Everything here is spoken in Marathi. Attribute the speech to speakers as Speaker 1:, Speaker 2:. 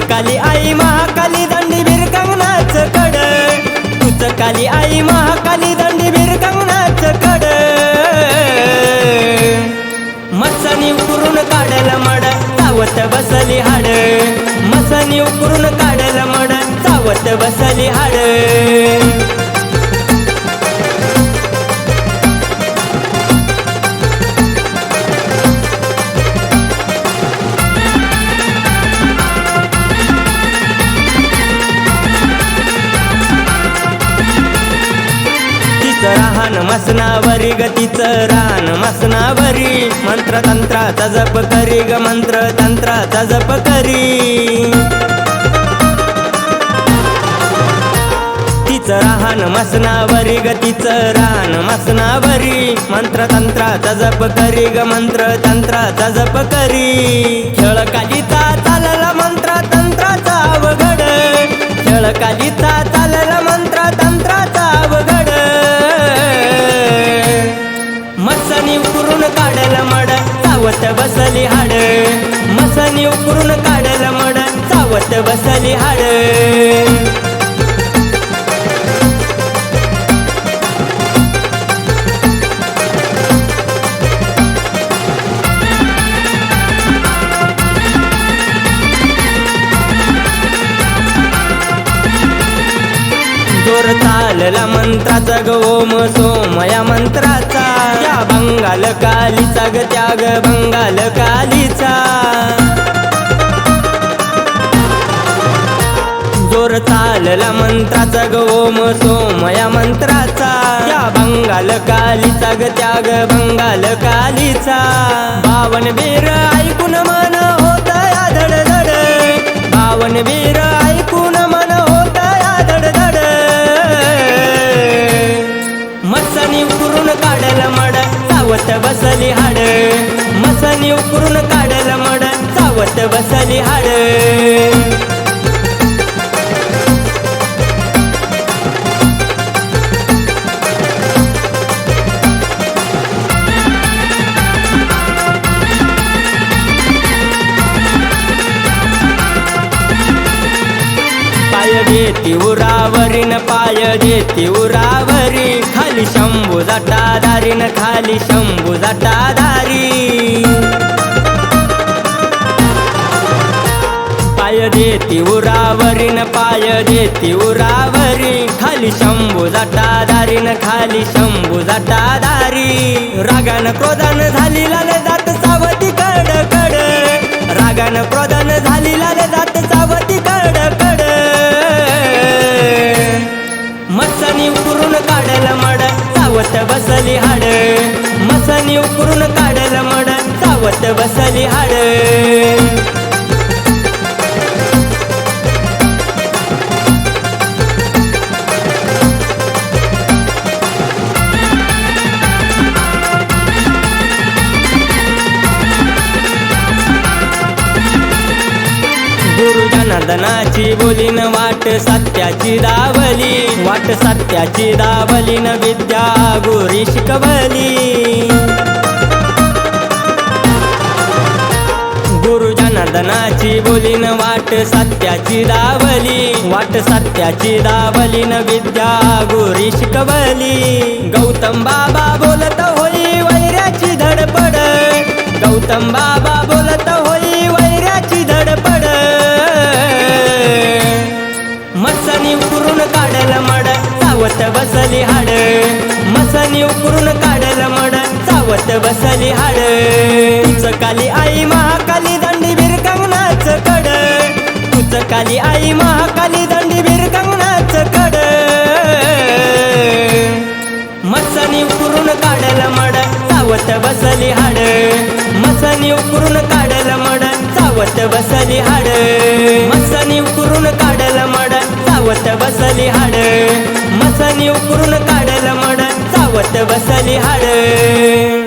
Speaker 1: काली आई महाकाली दंडी बिरकंगनाच कड. तुझ काली आई महाकाली दंडी बिरकंगनाच कड. मसानी उकरून काढल मड चावत बसली हाड. मसानी उकरून काढल मड चावत बसली हाड. राहण मसनावरी ग तिचं राहण मसनावरी. मंत्र तंत्राचा जप करी ग मंत्र तंत्राचा जप करी. तिचं राहण मसनावरी गतीचं रान राहण मसनावरी. मंत्र तंत्राचा जप करी ग मंत्र तंत्राचा जप करी. खेळ कालिता चालला मंत्र तंत्राचा अवघड. खेळ कालिता मसनी उकरून काढल मड चावत बसली हाड. जोर चालला मंत्राचा ग ओम मंत्राचा. या मंत्राचा बंगाल कालीचा ग त्याग बंगाल कालीचा. जोर चालला मंत्राचा ग ओम सोम या मंत्राचा. या बंगाल कालीचा ग त्याग बंगाल कालीचा. बावन वीर ऐकून मन होत या धडधड. बावन वीर ऐकून मन होत या धडधड. मसानी उकरून काढल मड सावत बसली हाड. मसनी उकरून काढल मड सावत बसली हाड. देती उरावरी न पाय देते उरावरी. खाली शंभू जटादारी न खाली शंभू जटादारी पाय देती उरावरी न पाय देती उरावरी. खाली शंभू जटादारी न खाली शंभू जटादारी रागान क्रोधान झाली लाल जात सावती कड कड रागान क्रोधान बसली हाड. मसनी उकरून काढल मड. चावत बसली हाड. गुरुजनार्दनाची बोलीन वाट सत्याची दावली. वाट सत्याची दावली न विद्या गोरी शिकवली. गुरुजनार्दनाची बोलीन वाट सत्याची दावली. वाट सत्याची दावली न विद्या गोरी शिकवली. गौतम बाबा बोलत होई वैराची धडपड. गौतम बाबा हात बसली हाड. तुझ आई महाकाली दंडी बिरकंगनाच कड. तुझ आई महाकाली दंडी बिरकंगनाच कड. मसानी उकरून काढल मड चावत बसली हाड. मसानी उकरून काढल मड चावत बसली हाड. मसानी उकरून काढल मड चावत बसली हाड. मसानी उकरून काढल मड चावत बसली हाड.